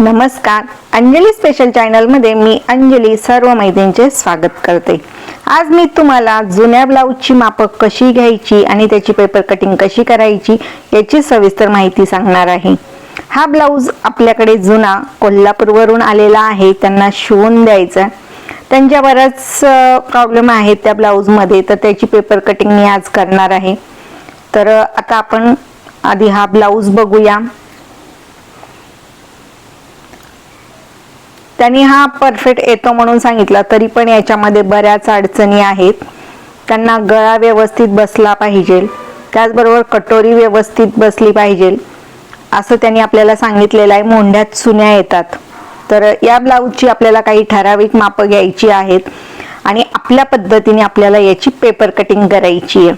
नमस्कार. अंजली स्पेशल चॅनलमध्ये मी अंजली सर्व मैत्रींचे स्वागत करते. आज मी तुम्हाला जुन्या ब्लाऊजची मापं कशी घ्यायची आणि त्याची पेपर कटिंग कशी करायची याची सविस्तर माहिती सांगणार आहे. हा ब्लाऊज आपल्याकडे जुना कोल्हापूरवरून आलेला आहे. त्यांना शिवून द्यायचा त्यांच्या बऱ्याच प्रॉब्लेम आहेत त्या ब्लाऊजमध्ये तर त्याची पेपर कटिंग मी आज करणार आहे. तर आता आपण आधी हा ब्लाऊज बघूया. त्यांनी हा परफेक्ट येतो म्हणून सांगितला. तरी पण याच्यामध्ये बऱ्याच अडचणी आहेत. त्यांना गळा व्यवस्थित बसला पाहिजे. त्याचबरोबर कटोरी व्यवस्थित बसली पाहिजे. असं त्यांनी आपल्याला सांगितलेलं आहे. मोंढ्यात सुन्या येतात. तर या ब्लाऊजची आपल्याला काही ठराविक मापं घ्यायची आहेत. आणि आपल्या पद्धतीने आपल्याला याची पेपर कटिंग करायची आहे.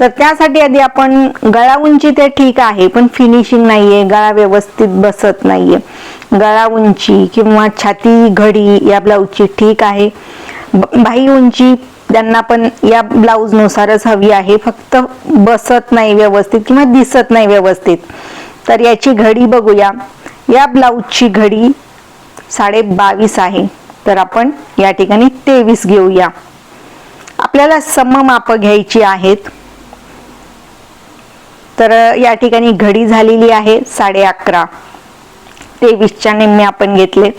तर त्यासाठी आधी आपण गळा उंची ते ठीक आहे पण फिनिशिंग नाहीये गळा व्यवस्थित बसत नाहीये. गळा उंची किंवा छाती घडी या ब्लाऊजची ठीक आहे. बाही उंची त्यांना पण या ब्लाऊज नुसारच हवी आहे. फक्त बसत नाही व्यवस्थित किंवा दिसत नाही व्यवस्थित. तर याची घडी बघूया. या ब्लाऊजची घडी साडे बावीस आहे. तर आपण या ठिकाणी तेवीस घेऊया. आपल्याला सममाप घ्यायची आहेत. तर या ठिकाणी घडी झालेली आहे साडे अकरा. तेवीसच्या निम्मे आपण घेतले.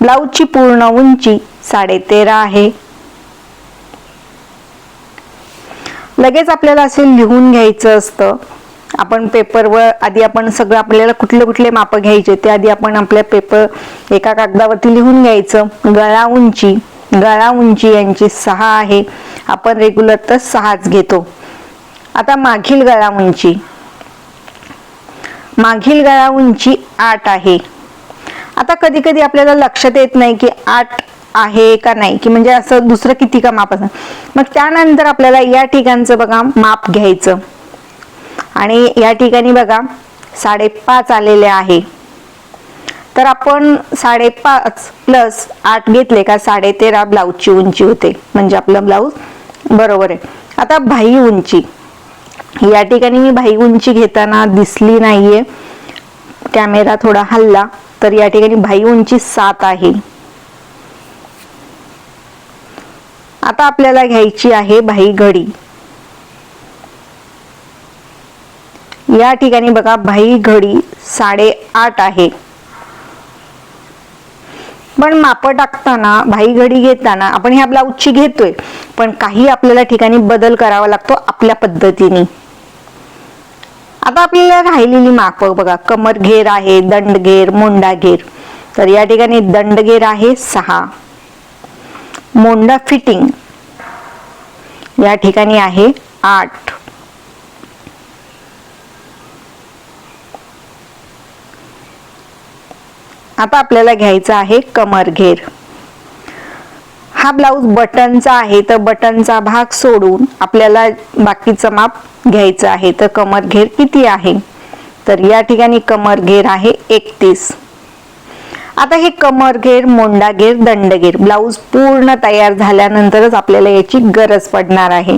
ब्लाऊजची पूर्ण उंची साडे तेरा आहे. लगेच आपल्याला असे लिहून घ्यायचं असतं. आपण पेपरवर आधी आपण सगळं आपल्याला कुठले कुठले मापं घ्यायचे ते आधी आपण आपल्या पेपर एका कागदावरती लिहून घ्यायचं. गळा उंची गळा उंची यांची सहा आहे. आपण रेग्युलर तर सहाच घेतो. आता मागील गळा उंची. मागील गळा उंची आठ आहे. आता कधी कधी आपल्याला लक्षात येत नाही की आठ आहे का नाही की म्हणजे असं दुसरं किती का माप असं मग त्यानंतर आपल्याला या ठिकाणचं बघा माप घ्यायचं. आणि या ठिकाणी बघा साडेपाच आलेले आहे. तर आपण साडेपाच प्लस आठ घेतले का साडे तेरा ब्लाऊजची उंची होते. म्हणजे आपलं ब्लाऊज बरोबर आहे. आता भाई उंची. या ठिकाणी मी भाई उंची घेताना दिसली नाहीये. कॅमेरा थोडा हल्ला तर या ठिकाणी भाई उंची सात आहे. आता आपल्याला घ्यायची आहे भाई घडी. या ठिकाणी बघा भाई घडी साडे आठ आहे. पण माप टाकताना भाई घडी घेताना आपण ह्या ब्लाऊजची घेतोय पण काही आपल्याला ठिकाणी बदल करावा लागतो आपल्या पद्धतीने. आता आपल्याला राहिलेली माप बघा. कमर घेर आहे दंड घेर मोंडा घेर तर या ठिकाणी दंड घेर आहे सहा. मोंडा फिटिंग. या ठिकाणी आहे आठ. आता आपल्याला घ्यायचं आहे कमर घेर हा ब्लाऊज बटनचा आहे तर बटनचा भाग सोडून आपल्याला बाकीचं माप घ्यायचं आहे. तर कमर घेर किती आहे? तर या ठिकाणी कमर घेर आहे एकतीस. आता हे कमर घेर मोंडा घेर दंडगेर ब्लाऊज पूर्ण तयार झाल्यानंतरच आपल्याला याची गरज पडणार आहे.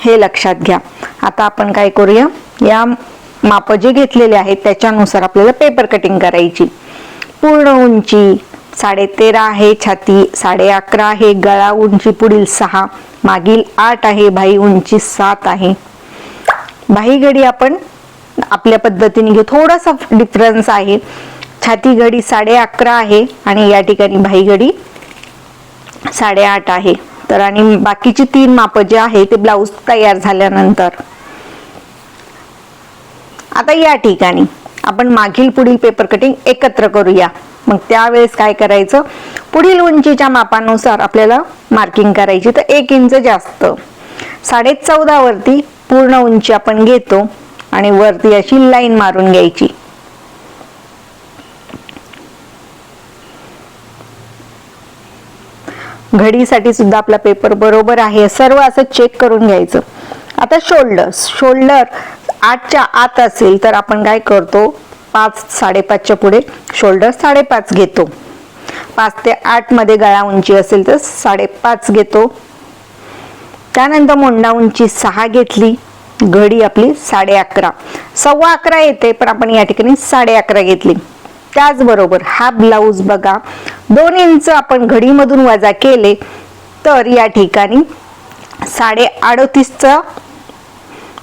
हे लक्षात घ्या. आता आपण काय करूया? या माप जे घेतलेले आहेत त्याच्यानुसार आपल्याला पेपर कटिंग करायची. पूर्ण उंची साडे तेरा आहे छाती साडे अकरा आहे गळा उंची पुढील सहा मागील आठ आहे भाई उंची सात आहे. भाई घडी आपण आपल्या पद्धतीने घेऊ. थोडासा डिफरन्स आहे. छाती घडी साडे अकरा आहे आणि या ठिकाणी भाई घडी साडेआठ आहे. तर आणि बाकीची तीन माप जे आहे ते ब्लाऊज तयार झाल्यानंतर. आता या ठिकाणी. आपण मागील पुढील पेपर कटिंग एकत्र करूया. मग त्यावेळेस काय करायचं? पुढील उंचीच्या मापानुसार आपल्याला मार्किंग करायची. तर एक इंच जास्त. साडे चौदा वरती पूर्ण उंची आपण घेतो आणि वरती अशी लाईन मारून घ्यायची. घडीसाठी सुद्धा आपला पेपर बरोबर आहे. सर्व असं चेक करून घ्यायचं. आता शोल्डर शोल्डर आठच्या आत असेल तर आपण काय करतो? पाच साडेपाचच्या पुढे शोल्डर साडेपाच घेतो. पाच ते आठमध्ये गळा उंची असेल तर साडेपाच घेतो. त्यानंतर मोंडा उंची सहा घेतली. घडी आपली साडे अकरा सव्वा अकरा येते पण आपण या ठिकाणी साडे अकरा घेतली. त्याचबरोबर हा ब्लाऊज बघा. दोन इंच आपण घडीमधून वजा केले तर या ठिकाणी साडे अडोतीसचा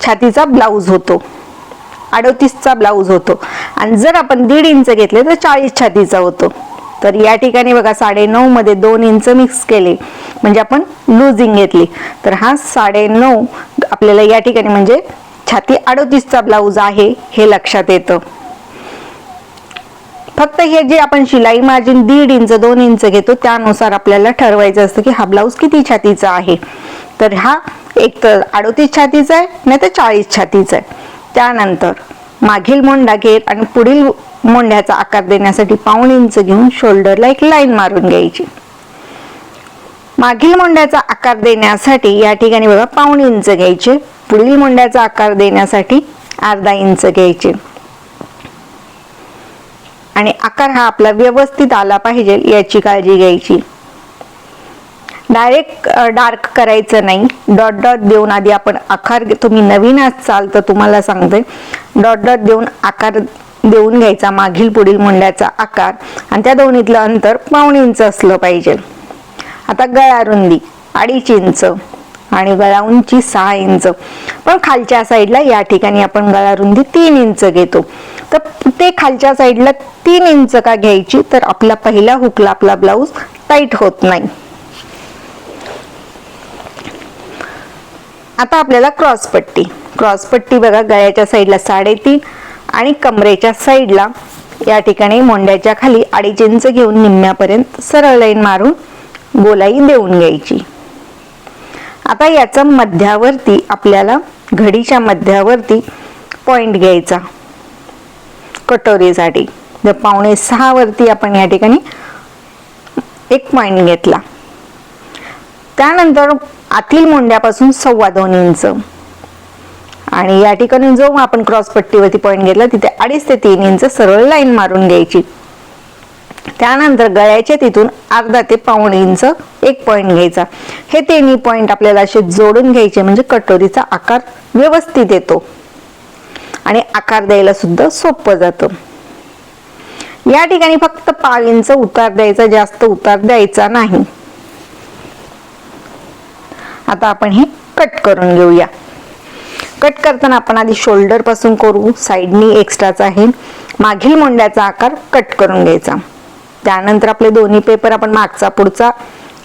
छातीचा ब्लाऊज होतो. अडोतीसचा ब्लाऊज होतो. आणि जर आपण दीड इंच घेतले तर चाळीस छातीचा होतो. तर या ठिकाणी बघा साडे नऊ मध्ये दोन इंच मिक्स केले. म्हणजे आपण लुझिंग घेतली. तर हा साडे नऊ आपल्याला या ठिकाणी म्हणजे छाती अडोतीसचा ब्लाऊज आहे हे लक्षात येतं. फक्त हे जे आपण शिलाई मार्जिन दीड इंच दोन इंच घेतो त्यानुसार आपल्याला ठरवायचं असतं की हा ब्लाऊज किती छातीचा आहे. तर हा एक तर अडोतीस छातीचा आहे नाही तर चाळीस छातीचा आहे. त्यानंतर मागील मोंडा घेर आणि पुढील मोंढ्याचा आकार देण्यासाठी पाऊण इंच घेऊन शोल्डरला एक लाईन मारून घ्यायची. मागील मोंड्याचा आकार देण्यासाठी या ठिकाणी बघा पाऊण इंच घ्यायचे. पुढील मोंड्याचा आकार देण्यासाठी अर्धा इंच घ्यायचे. आणि आकार हा आपला व्यवस्थित आला पाहिजे याची काळजी घ्यायची. डायरेक्ट डार्क करायचं नाही. डॉट डॉट देऊन आधी आपण आकार तुम्ही नवीन असाल तर तुम्हाला सांगते. डॉट डॉट देऊन आकार देऊन घ्यायचा मागील पुढील मुंड्याचा आकार. आणि त्या दोन्हीतलं अंतर पाऊण इंच असलं पाहिजे. आता गळा रुंदी अडीच इंच आणि गळा उंची सहा इंच. पण खालच्या साईडला या ठिकाणी आपण गळा रुंदी तीन इंच घेतो. तर ते खालच्या साईडला तीन इंच का घ्यायची? तर आपला पहिला हुकला आपला ब्लाऊज टाईट होत नाही. आता आपल्याला क्रॉस पट्टी. क्रॉस पट्टी बघा गळ्याच्या साईडला साडेतीन आणि कमरेच्या साईडला या ठिकाणी मोंड्याच्या खाली अडीच इंच घेऊन निम्म्यापर्यंत सरळ लाईन मारून गोलाई देऊन घ्यायची. आता याचा मध्यावरती आपल्याला घडीच्या मध्यावरती पॉइंट घ्यायचा. कटोरीसाठी. जर पावणे सहा वरती आपण या ठिकाणी एक पॉइंट घेतला. त्यानंतर आतील मोंड्यापासून सव्वा दोन इंच. आणि या ठिकाणी जो आपण क्रॉस पट्टीवरती पॉईंट घेतला तिथे अडीच ते तीन इंच सरळ लाईन मारून घ्यायची. त्यानंतर गळ्याच्या तिथून अर्धा ते पाऊण इंच एक पॉईंट घ्यायचा. हे तिन्ही पॉईंट आपल्याला असे जोडून घ्यायचे म्हणजे कटोरीचा आकार व्यवस्थित येतो. आणि आकार द्यायला सुद्धा सोपं जातं. या ठिकाणी फक्त पाव इंच उतार द्यायचा जास्त उतार द्यायचा नाही. आता आपण हे कट करून घेऊया. कट करताना आपण आधी शोल्डरपासून करू साईडनी एक्स्ट्राचा आहे. मागील मोंड्याचा आकार कट करून घ्यायचा. त्यानंतर आपले दोन्ही पेपर आपण मागचा पुढचा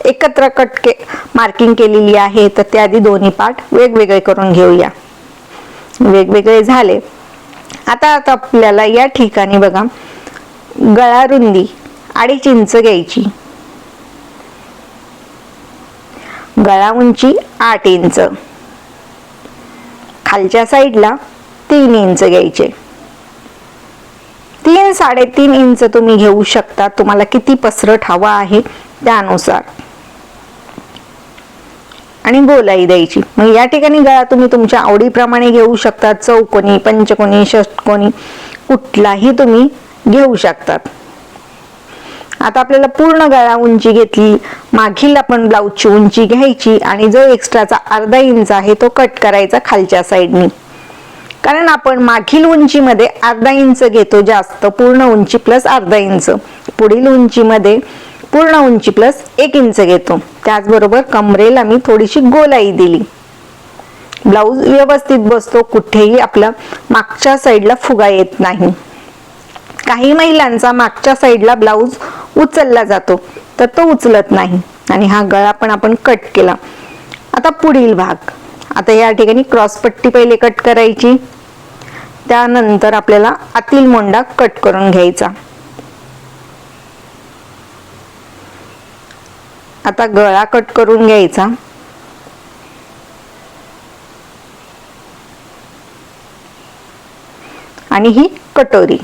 एकत्र कट के मार्किंग केलेली आहे तर ते आधी दोन्ही पार्ट वेगवेगळे करून घेऊया. वेगवेगळे झाले. आता आता आपल्याला या ठिकाणी बघा गळा रुंदी अडीच इंच घ्यायची. गळा उंची आठ इंच. खालच्या साईडला तीन इंच घ्यायचे. तीन साडेतीन इंच तुम्ही घेऊ शकता. तुम्हाला किती पसरट हवा आहे त्यानुसार. आणि गोलाई द्यायची. मग या ठिकाणी गळा तुम्ही तुमच्या आवडीप्रमाणे घेऊ शकता. चौकोनी पंचकोनी षटकोनी कुठलाही तुम्ही घेऊ शकतात. आता आपल्याला पूर्ण गळा उंची घेतली मागील आपण ब्लाऊजची उंची घ्यायची आणि जो एक्स्ट्राचा अर्धा इंच आहे तो कट करायचा खालच्या साईडनी. कारण आपण मागील उंचीमध्ये अर्धा इंच घेतो जास्त पूर्ण उंची प्लस अर्धा इंच. पुढील उंचीमध्ये पूर्ण उंची प्लस एक इंच घेतो. त्याचबरोबर कमरेला मी थोडीशी गोलाई दिली. ब्लाऊज व्यवस्थित बसतो कुठेही आपला मागच्या साईडला फुगा येत नाही. काही महिलांचा मागच्या साईडला ब्लाऊज उचलला जातो तर तो उचलत नाही. आणि हा गळा पण आपण कट केला. आता पुढील भाग. आता या ठिकाणी क्रॉस पट्टी पहिले कट करायची. त्यानंतर आपल्याला आतील मोंडा कट करून घ्यायचा. आता गळा कट करून घ्यायचा. आणि ही कटोरी.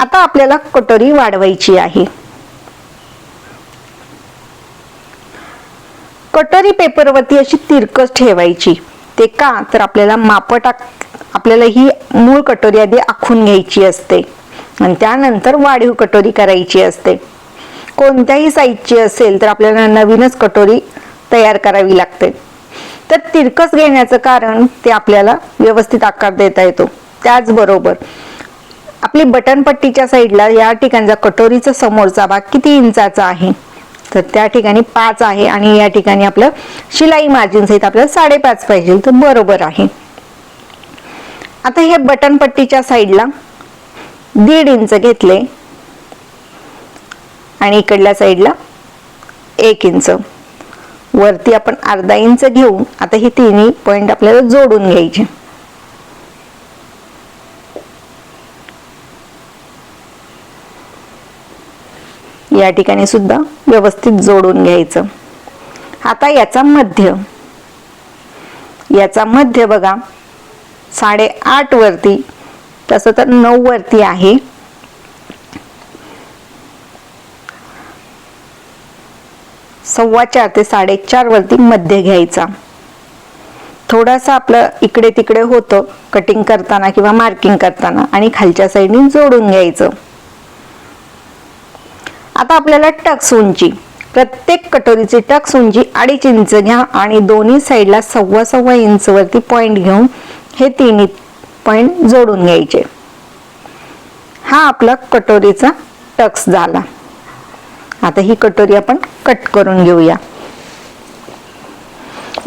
आता आपल्याला कटोरी वाढवायची आहे. कटोरी पेपरवरती अशी तिरकस ठेवायची. ते का? तर आपल्याला माप टाक आपल्याला ही मूळ कटोरी आधी आखून घ्यायची असते. आणि त्यानंतर वाढीव कटोरी करायची असते. कोणत्याही साईजची असेल तर आपल्याला नवीनच कटोरी तयार करावी लागते. तर तिरकस घेण्याचं कारण ते आपल्याला व्यवस्थित आकार देता येतो. त्याचबरोबर आपली बटनपट्टीच्या साईडला या ठिकाणचा कटोरीचा समोरचा भाग किती इंचाचा आहे? तर त्या ठिकाणी पाच आहे आणि या ठिकाणी आपलं शिलाई मार्जिन सहित आपल्याला साडेपाच पाहिजे तर बरोबर आहे. आता हे बटनपट्टीच्या साईडला दीड इंच घेतले आणि इकडल्या साईडला एक इंच. वरती आपण अर्धा इंच घेऊन आता हे तिन्ही पॉइंट आपल्याला जोडून घ्यायचे. या ठिकाणी सुद्धा व्यवस्थित जोडून घ्यायचं. आता याचा मध्य. याचा मध्य बघा. साडे आठ वरती. तसं तर नऊ वरती आहे. सव्वा चार ते साडेचार वरती मध्य घ्यायचा. थोडासा आपलं इकडे तिकडे होतं कटिंग करताना किंवा मार्किंग करताना आणि खालच्या साईडने जोडून घ्यायचं. आता आपल्याला टक्स उंची. प्रत्येक कटोरीची टक्स उंची अडीच इंच घ्या आणि दोन्ही साईडला सव्वा सव्वा इंच वरती पॉइंट घेऊन हे तिन्ही पॉइंट जोडून घ्यायचे. हा आपला कटोरीचा टक्स झाला. आता ही कटोरी आपण कट करून घेऊया.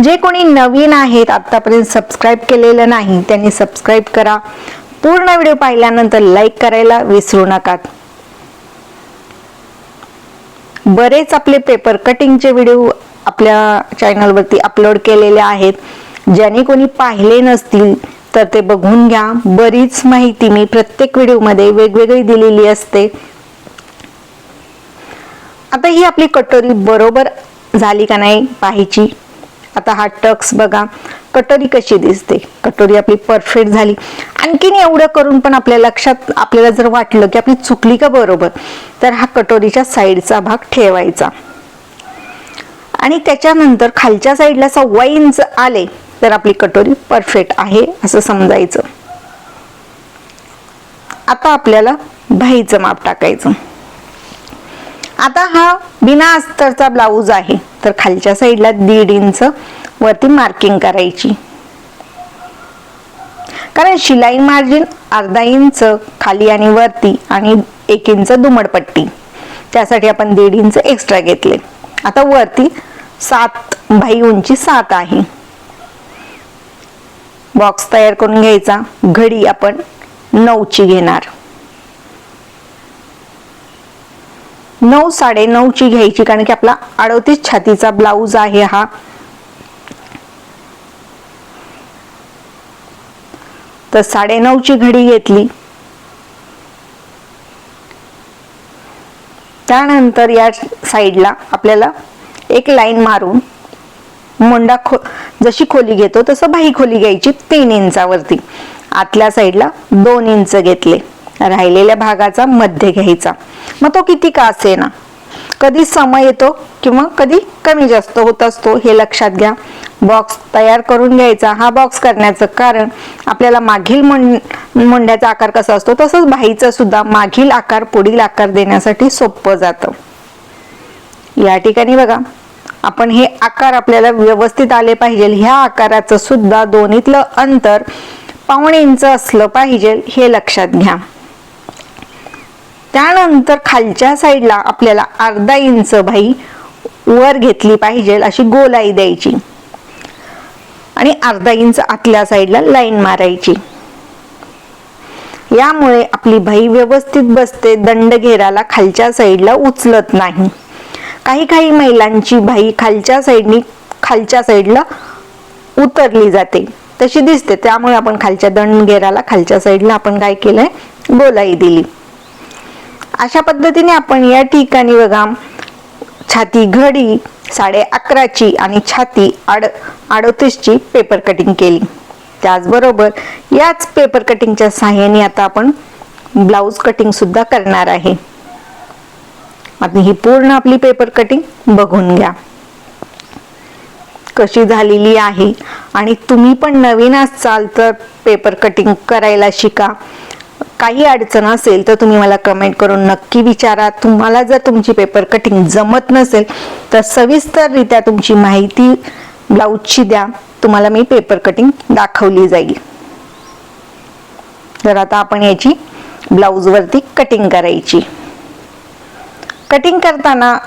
जे कोणी नवीन आहेत आतापर्यंत सबस्क्राईब केलेलं नाही त्यांनी सबस्क्राईब करा. पूर्ण व्हिडिओ पाहिल्यानंतर लाईक करायला विसरू नका. बरेच आपले पेपर कटिंगचे व्हिडिओ आपल्या चॅनलवरती अपलोड केलेले आहेत. ज्याने कोणी पाहिले नसतील तर ते बघून घ्या. बरीच माहिती मी प्रत्येक व्हिडिओमध्ये वेगवेगळी दिलेली असते. आता ही आपली कटोरी बरोबर झाली का नाही पाहायची? आता हा टक्स बघा. कटोरी कशी दिसते? कटोरी आपली परफेक्ट झाली. आणखीन एवढं करून पण आपल्या लक्षात आपल्याला जर वाटलं की आपली चुकली का बरोबर तर हा कटोरीच्या साईडचा भाग ठेवायचा. आणि त्याच्यानंतर खालच्या साईडला सव्वा इंच आले तर आपली कटोरी परफेक्ट आहे असं समजायचं. आता आपल्याला भाईचं माप टाकायचं. आता हा बिना अस्तरचा ब्लाऊज आहे तर खालच्या साईडला दीड इंच वरती मार्किंग करायची. कारण शिलाई मार्जिन अर्धा इंच खाली आणि वरती आणि एक इंच दुमडपट्टी. त्यासाठी आपण दीड इंच एक्स्ट्रा घेतले. आता वरती सात भाई उंची सात आहे. बॉक्स तयार करून घ्यायचा. घडी आपण नऊची घेणार. नऊ साडे ची घ्यायची कारण की आपला अडोतीस छातीचा ब्लाऊज आहे हा. तर साडे ची घडी घेतली. त्यानंतर या साईडला आपल्याला एक लाईन मारून मोंडा खो जशी खोली घेतो तसं बाही खोली घ्यायची तीन इंचावरती. आतल्या साईडला दोन इंच घेतले. राहिलेल्या भागाचा मध्य घ्यायचा. मग तो किती का असे ना कधी समय येतो किंवा कधी कमी जास्त होत असतो हे लक्षात घ्या. बॉक्स तयार करून घ्यायचा. हा बॉक्स करण्याचं कारण आपल्याला मागील मुंड्याचा आकार कसा असतो तसंच बाईचा सुद्धा मागील आकार पुढील आकार देण्यासाठी सोपं जातं. या ठिकाणी बघा. आपण हे आकार आपल्याला व्यवस्थित आले पाहिजे. ह्या आकाराचं सुद्धा दोन्हीतलं अंतर पावणे इंच असलं पाहिजे हे लक्षात घ्या. त्यानंतर खालच्या साईडला आपल्याला अर्धा इंच भाई वर घेतली पाहिजे अशी गोलाई द्यायची. आणि अर्धा इंच आतल्या साईडला लाईन मारायची. यामुळे आपली भाई व्यवस्थित बसते दंड घेराला खालच्या साईडला उचलत नाही. काही काही महिलांची भाई खालच्या साईडनी खालच्या साईडला उतरली जाते. तशी दिसते. त्यामुळे आपण खालच्या दंड घेराला खालच्या साईडला आपण काय केलंय? गोलाई दिली. अशा पद्धतीने आपण या ठिकाणी बघा छाती घडी साडे अकराची आणि छाती आड अडोतीसची पेपर कटिंग केली. त्याचबरोबर याच पेपर कटिंगच्या सहाय्याने आता आपण ब्लाऊज कटिंग सुद्धा करणार आहे. आता ही पूर्ण आपली पेपर कटिंग बघून घ्या. कशी झालेली आहे? आणि तुम्ही पण नवीन असाल तर पेपर कटिंग करायला शिका. काही अडचण असेल तर तुम्ही मला कमेंट करून नक्की विचारा. तुम्हाला जर तुमची पेपर कटिंग जमत नसेल तर सविस्तररित्या तुमची माहिती ब्लाऊजची द्या. तुम्हाला मी पेपर कटिंग दाखवली जाईल. तर आता आपण याची ब्लाऊजवरती कटिंग करायची. कटिंग करताना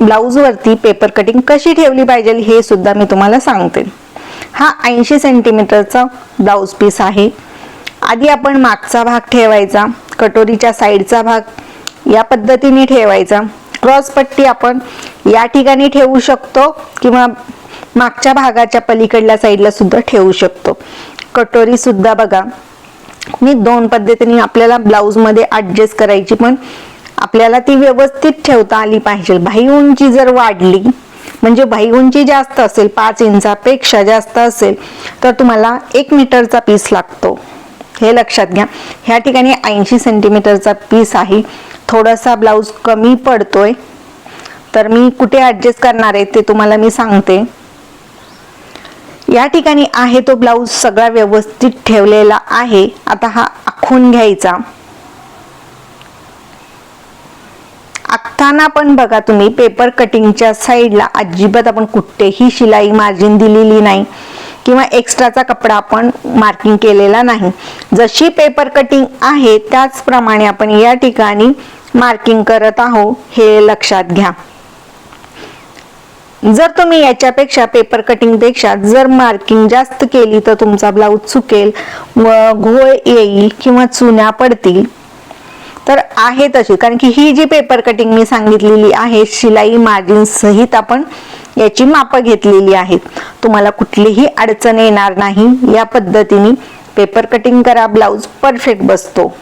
ब्लाऊजवरती पेपर कटिंग कशी ठेवली पाहिजे हे सुद्धा मी तुम्हाला सांगते. हा ऐंशी सेंटीमीटरचा ब्लाऊज पीस आहे. आधी आपण मागचा भाग ठेवायचा कटोरीच्या साईडचा भाग या पद्धतीने ठेवायचा. क्रॉस पट्टी आपण या ठिकाणी ठेवू शकतो किंवा मागच्या भागाच्या पलीकडल्या साईडला सुद्धा ठेवू शकतो. कटोरी सुद्धा बघा. मी दोन पद्धतीने आपल्याला ब्लाऊजमध्ये मध्ये ऍडजस्ट करायची पण आपल्याला ती व्यवस्थित ठेवता आली पाहिजे. भाई उंची जर वाढली म्हणजे भाई उंची जास्त असेल पाच इंचापेक्षा जास्त असेल तर तुम्हाला एक मीटरचा पीस लागतो. हे लक्षात घ्या. ह्या ठिकाणी ऐंशी सेंटीमीटरचा पीस आहे. थोडासा ब्लाऊज कमी पडतोय. तर मी कुठे ॲडजस्ट करणार आहे ते तुम्हाला मी सांगते. या ठिकाणी आहे तो ब्लाऊज सगळा व्यवस्थित ठेवलेला आहे. आता हा आखून घ्यायचा. आखताना पण बघा तुम्ही पेपर कटिंगच्या साईडला अजिबात आपण कुठेही शिलाई मार्जिन दिलेली नाही. किंवा एक्स्ट्राचा कपडा आपण मार्किंग केलेला नाही. जशी पेपर कटिंग आहे त्याचप्रमाणे आपण या ठिकाणी मार्किंग करत आहोत हे लक्षात घ्या. जर तुम्ही याच्यापेक्षा पेपर कटिंगपेक्षा जर मार्किंग जास्त केली तर तुमचा ब्लाऊज चुकेल व घोळ येईल किंवा चुन्या पडतील. तर आहे तशी. कारण की ही जी पेपर कटिंग मी सांगितलेली आहे शिलाई मार्जिन सहित आपण याची माप घेतलेली आहेत. तुम्हाला कुठलीही अडचण येणार नाही. या पद्धतीने पेपर कटिंग करा ब्लाऊज परफेक्ट बसतो.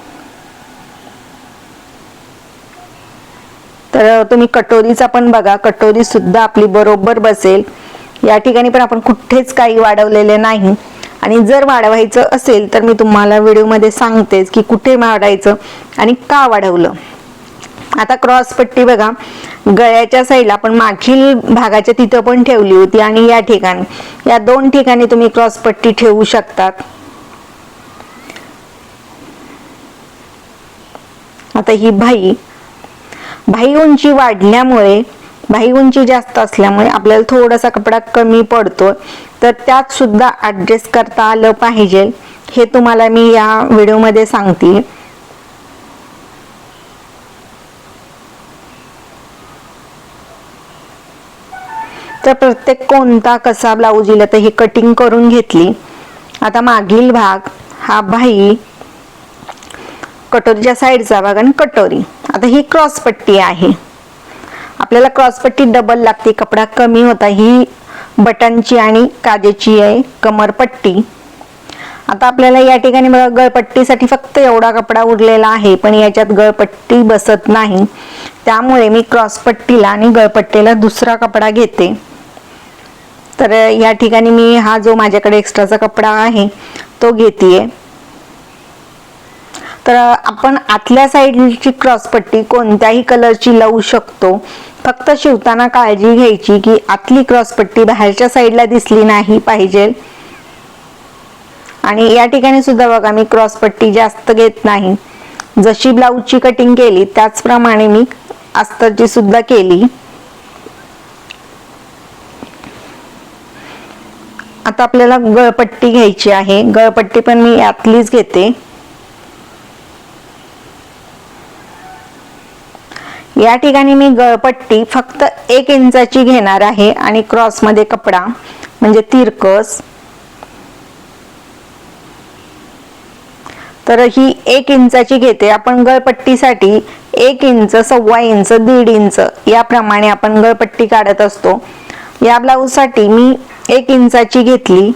तर तुम्ही कटोरीचा पण बघा. कटोरी सुद्धा आपली बरोबर बसेल. या ठिकाणी पण आपण कुठेच काही वाढवलेले नाही. आणि जर वाढवायचं असेल तर मी तुम्हाला व्हिडिओमध्ये सांगतेच की कुठे वाढायचं आणि का वाढवलं. आता क्रॉस पट्टी बघा. गळ्याच्या साईडला आपण मागील भागाच्या तिथं पण ठेवली होती आणि या ठिकाणी. या दोन ठिकाणी तुम्ही क्रॉस पट्टी ठेवू शकतात. आता ही भाई. भाई उंची वाढल्यामुळे भाई उंची जास्त असल्यामुळे आपल्याला थोडासा कपडा कमी पडतो तर त्यात सुद्धा ऍडजस्ट करता आलं पाहिजे. हे तुम्हाला मी या व्हिडिओमध्ये सांगते. तर प्रत्येक कोणता कसा ब्लाऊज येईल तर ही कटिंग करून घेतली. आता मागील भाग हा भाई कटोरीच्या साईडचा भाग आणि कटोरी. आता ही क्रॉस पट्टी आहे. आपल्याला क्रॉस पट्टी डबल लागते कपडा कमी होता. ही बटनची आणि काजेची आहे कमरपट्टी आता आपल्याला या ठिकाणी बघा गळपट्टीसाठी फक्त एवढा कपडा उरलेला आहे पण याच्यात गळपट्टी बसत नाही. त्यामुळे मी क्रॉस पट्टीला आणि गळपट्टीला दुसरा कपडा घेते. तर या ठिकाणी मी हा जो माझ्याकडे एक्स्ट्राचा कपडा आहे तो घेते तर आपण आतल्या साईडची क्रॉस पट्टी कोणत्याही कलरची लावू शकतो. फक्त शिवताना काळजी घ्यायची की आतली क्रॉस पट्टी बाहेरच्या साईडला दिसली नाही पाहिजे. आणि या ठिकाणी सुद्धा बघा मी क्रॉस पट्टी जास्त घेत नाही. जशी ब्लाऊजची कटिंग केली त्याचप्रमाणे मी अस्तरची सुद्धा केली. आता आपल्याला गळपट्टी घ्यायची आहे. गळपट्टी पण मी यातलीच घेते. या ठिकाणी मी गळपट्टी फक्त एक इंचाची घेणार आहे आणि क्रॉसमध्ये कपडा म्हणजे तिरकस. तर ही एक इंचाची घेते. आपण गळपट्टीसाठी एक इंच सव्वा इंच दीड इंच याप्रमाणे आपण गळपट्टी काढत असतो. या ब्लाऊजसाठी मी एक इंचाची घेतली.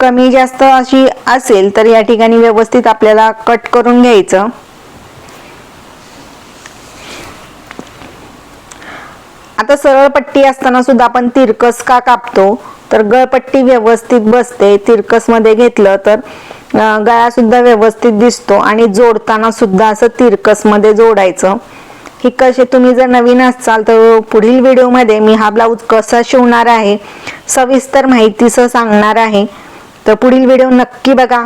कमी जास्त अशी असेल तर या ठिकाणी व्यवस्थित आपल्याला कट करून घ्यायचं. आता सरळ पट्टी असताना सुद्धा आपण तिरकस का कापतो? तर गळपट्टी व्यवस्थित बसते. तिरकसमध्ये घेतलं तर गळा सुद्धा व्यवस्थित दिसतो आणि जोडताना सुद्धा असं तिरकसमध्ये जोडायचं. ही कसे तुम्ही जर नवीन असाल तर पुढील व्हिडिओमध्ये मी हा ब्लाऊज कसा शिवणार आहे सविस्तर माहितीसह सांगणार आहे. तर पुढील व्हिडिओ नक्की बघा.